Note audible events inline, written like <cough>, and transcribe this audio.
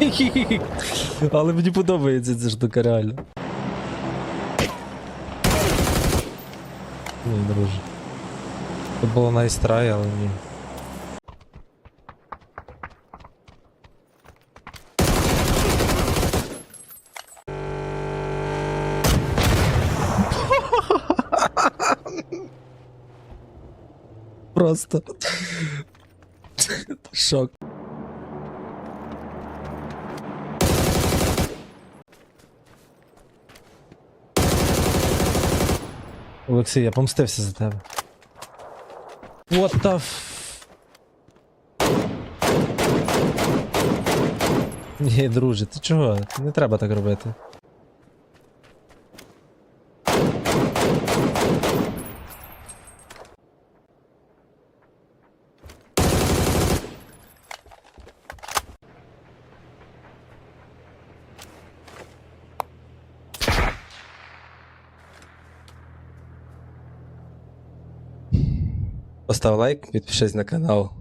<laughs> Але мені подобається ця штука реально. Ой, друже. Це було найстрай, але ні. Просто. Шок. Олексій, я помстився за тебе. What the f... Ні, друже, ти чого? Не треба так робити. Поставь лайк, подпишись на канал.